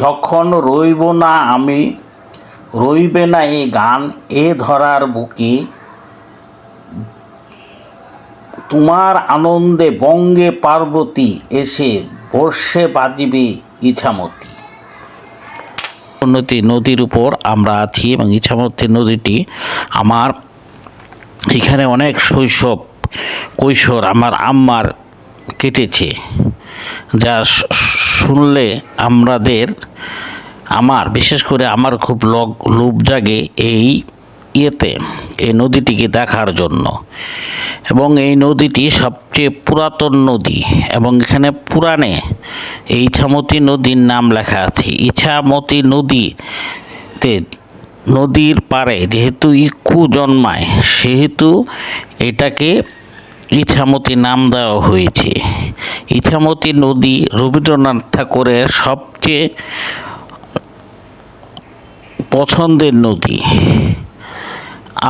যখন রইব না আমি, রইবে না এ গান, এ ধরার বুকে। তোমার আনন্দে বঙ্গে পার্বতী এসে বর্ষে বাজিবে ইছামতি। উন্নতি নদীর উপর আমরা আছি এবং ইছামতি নদীটি আমার এখানে অনেক শৈশব কৈশোর আমার আম্মার কেটেছে। যা শুনলে আমাদের আমার, বিশেষ করে আমার খুব লগ, লোভ জাগে এই ইয়েতে, এই নদীটিকে দেখার জন্য। এবং এই নদীটি সবচেয়ে পুরাতন নদী এবং এখানে পুরাণে এই ইছামতি নদীর নাম লেখা আছে। ইছামতি নদীতে নদীর পারে যেহেতু ইক্ষু জন্মায়, সেহেতু এটাকে ইছামতি নাম দেওয়া হয়েছে। ইছামতি নদী রবীন্দ্রনাথ ঠাকুরের সবচেয়ে পছন্দের নদী।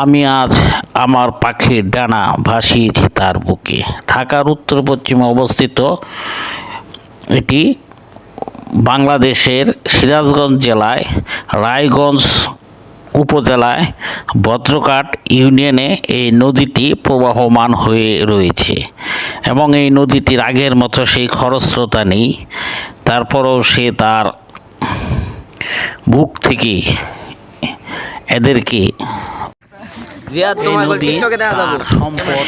আমি আজ আমার পাখির ডানা ভাসিয়েছি তার বুকে। ঢাকার উত্তর পশ্চিমে অবস্থিত এটি বাংলাদেশের সিরাজগঞ্জ জেলায় রায়গঞ্জ উপজেলায় ভদ্রকাট ইউনিয়নে এই নদীটি প্রবাহমান হয়ে রয়েছে এবং এই নদীটির আগের মতো সেই খরস্রোতা নেই। তারপরেও সে তার বুক থেকে এদেরকে সম্পদ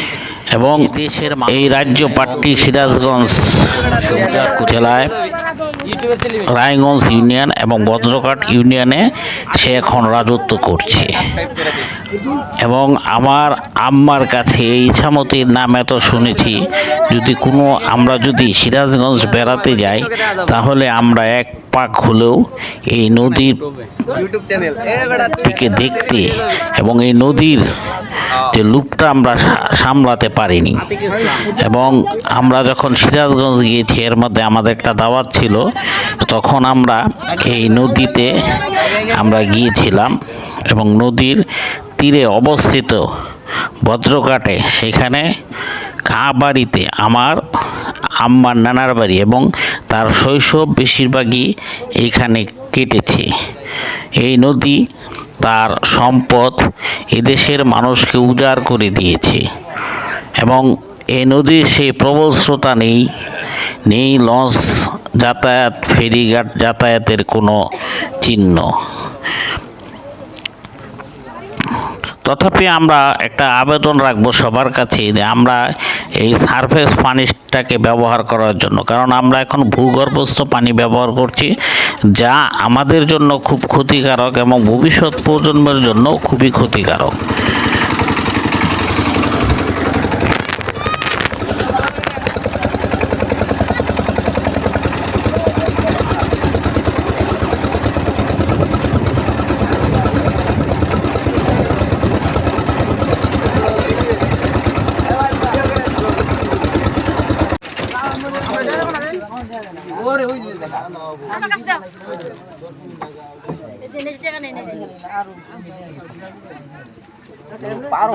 এবং দেশের এই রাজ্য পাট্টি সিরাজগঞ্জ জেলায় রায়গঞ্জ ইউনিয়ন এবং বজ্রঘাট ইউনিয়নে সে এখন রাজত্ব করছে। এবং আমার আম্মার কাছে এই ইছামতির নাম এত শুনেছি, যদি কোনো আমরা যদি সিরাজগঞ্জ বেড়াতে যাই, তাহলে আমরা এক পাক হলেও এই নদীর টিকে দেখতে এবং এই নদীর যে লুপটা আমরা সামলাতে পারিনি। এবং আমরা যখন সিরাজগঞ্জ গিয়েছি, এর মধ্যে আমাদের একটা দাওয়াত ছিল, তখন আমরা এই নদীতে আমরা গিয়েছিলাম এবং নদীর তীরে অবস্থিত ভদ্রঘাটে সেখানে বাড়িতে আমার আম্মার নানার বাড়ি এবং তার শৈশব বেশিরভাগই এইখানে কেটেছে। এই নদী তার সম্পদ এদেশের মানুষকে উজাড় করে দিয়েছে এবং এই নদীর সেই প্রবল স্রোতা নেই নেই লঞ্চ যাতায়াত, ফেরিঘাট যাতায়াতের কোনো চিহ্ন। তথাপি আমরা একটা আবেদন রাখব সবার কাছে যে আমরা এই সারফেস পানিটাকে ব্যবহার করার জন্য। কারণ আমরা এখন ভূগর্ভস্থ পানি ব্যবহার করছি, যা আমাদের জন্য খুব ক্ষতিকারক এবং ভবিষ্যৎ প্রজন্মের জন্য খুবই ক্ষতিকারক। আমার কাছে দাও। নিজে টাকা নেই নিজে পারো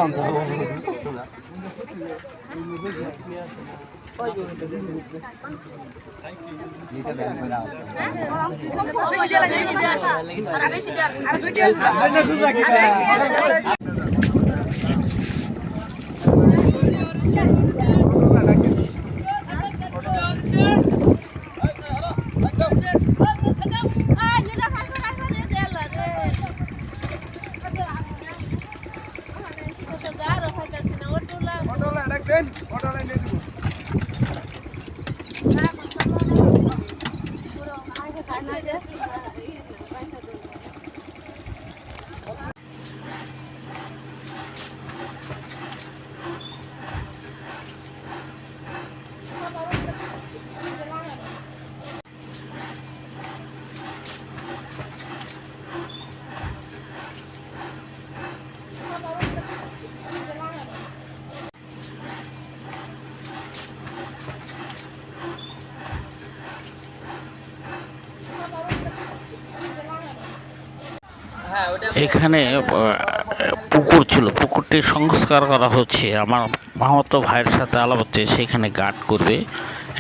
আর বেশি দেওয়া আছে আর দুইটা আছে আয় যেটা ফাঁকা রাখবে রে দেলা রে যা রখাইতাছি না ওটুলা পুরো আগে এখানে পুকুর ছিল। পুকুরটির সংস্কার করা হচ্ছে। আমার মামাতো ভাইয়ের সাথে আলাপ হচ্ছে সেখানে গার্ড করবে।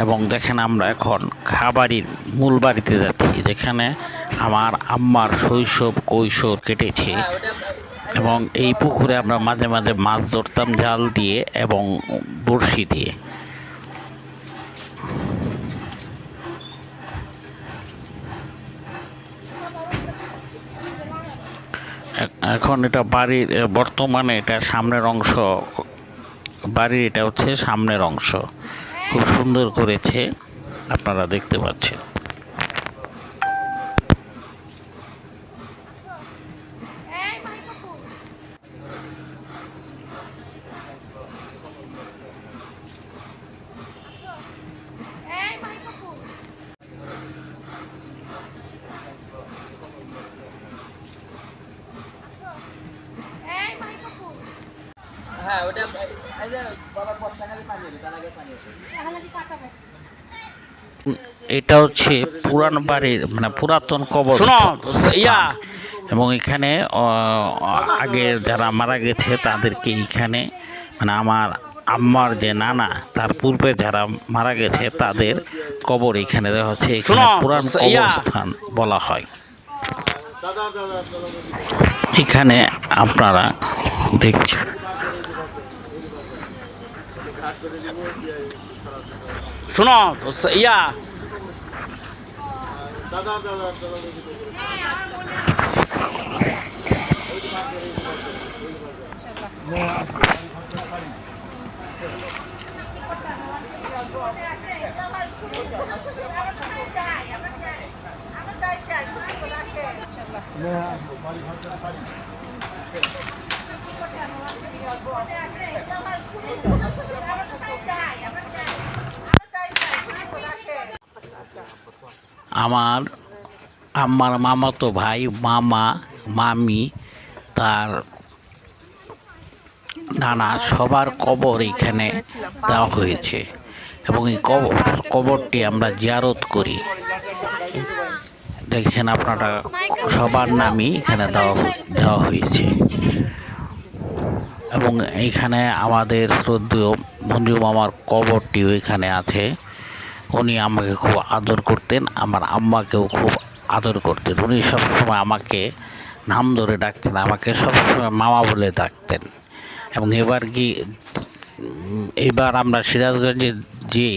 এবং দেখেন আমরা এখন খাবারির মূল বাড়িতে যাচ্ছি, যেখানে আমার আম্মার শৈশব, কৈশোর কেটেছে। এবং এই পুকুরে আমরা মাঝে মাঝে মাছ ধরতাম, জাল দিয়ে এবং বড়শি দিয়ে। এখন এটা বাড়ির বর্তমানে এটা সামনের অংশ, বাড়ির এটা হচ্ছে সামনের অংশ। খুব সুন্দর করেছে, আপনারা দেখতে পাচ্ছেন। হ্যাঁ ওটা এই যে বাবা বর্ষা খালি পানি হলো তার আগে পানি হলো এখানে কি কাটাবে এটা হচ্ছে পুরান বাড়ির মানে পুরাতন কবর ইয়া। এবং এখানে আগে যারা মারা গেছে তাদেরকে এখানে মানে আমার আম্মার যে নানা তার পূর্বে যারা মারা গেছে তাদের কবর এখানে দেওয়া হচ্ছে। এখানে পুরান। কবরস্থান বলা হয়। এখানে আপনারা দেখছেন। শোনো ইয়া। আমার আমার আমার মামাতো ভাই, মামা, মামি, তার নানা সবার কবর এখানে দেওয়া হয়েছে। এবং এই কবর, কবরটি আমরা জিয়ারত করি। দেখছেন আপনারা, সবার নামই এখানে দেওয়া দেওয়া হয়েছে। এবং এইখানে আমাদের শ্রদ্ধেয় মঞ্জু মামার কবরটিও এখানে আছে। উনি আমাকে খুব আদর করতেন, আমার আম্মাকেও খুব আদর করতেন। উনি সবসময় আমাকে নাম ধরে ডাকতেন, আমাকে সবসময় মামা বলে ডাকতেন। এবং এবার কি, এবার আমরা সিরাজগঞ্জে যে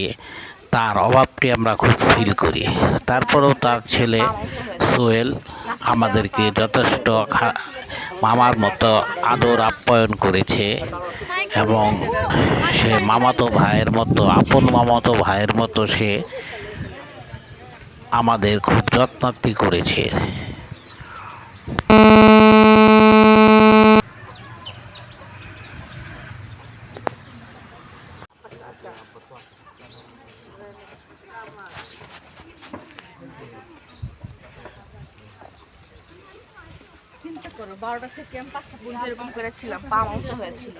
তার অভাবটি আমরা খুব ফিল করি। তারপরেও তার ছেলে সোহেল আমাদেরকে যথেষ্ট মামার মতো আদর আপ্যায়ন করেছে। এবং সে মামাতো ভাইয়ের মতো, আপন মামাতো ভাইয়ের মতো সে আমাদের খুব যত্নার্থী করেছে। বারোটা থেকে আমি পাঁচটা এরকম করেছিলাম, পা উঁচু হয়েছিল।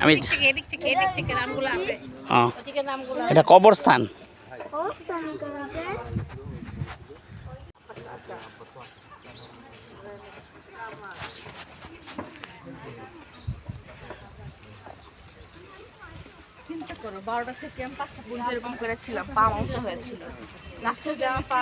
আমি এদিক থেকে এদিক থেকে এদিক থেকে নামগুলো আছে হ্যাঁ, ওদিকে নামগুলো এটা কবরস্থান চিন্তা করো বারোটা থেকে আমি পাঁচটা পর্যন্ত এরকম করেছিলাম পা উঁচু হয়েছিল। লাস্টের দিয়ে আমার পা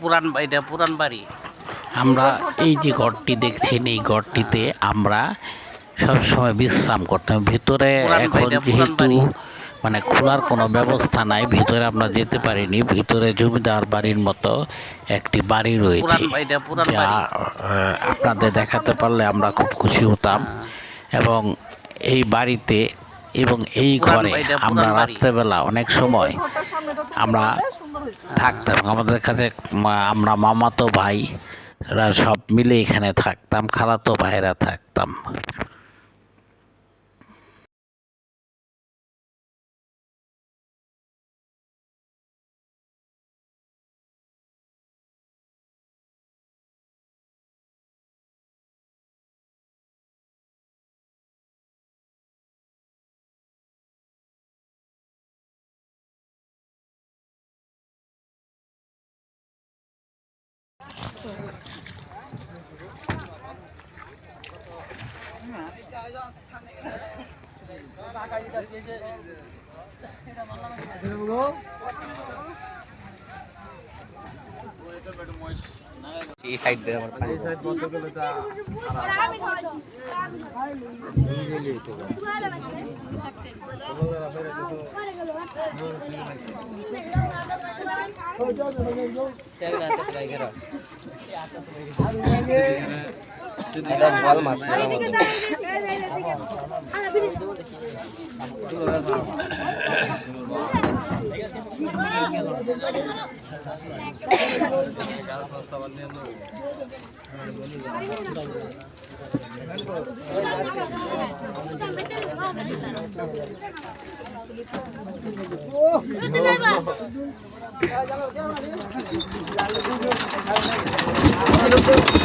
পুরান এটা পুরান বাড়ি। আমরা এই যে ঘরটি দেখছেন এই ঘরটিতে আমরা সব সময় বিশ্রাম করতাম ভিতরে এখন যেহেতু মানে খোলার কোনো ব্যবস্থা নাই ভিতরে আমরা যেতে পারিনি। ভিতরে জমিদার বাড়ির মতো একটি বাড়ি রয়েছে যা আপনাদের দেখাতে পারলে আমরা খুব খুশি হতাম। এবং এই বাড়িতে এবং এই ঘরে আমরা রাত্রেবেলা অনেক সময় আমরা থাকতাম। আমাদের কাছে মা- আমরা মামাতো ভাই সব মিলে এখানে থাকতাম খালাতো ভাইরা থাকতাম। এই সাইড দিয়ে আমার পানি আমি খাওয়াইছি Oh! Wonderful.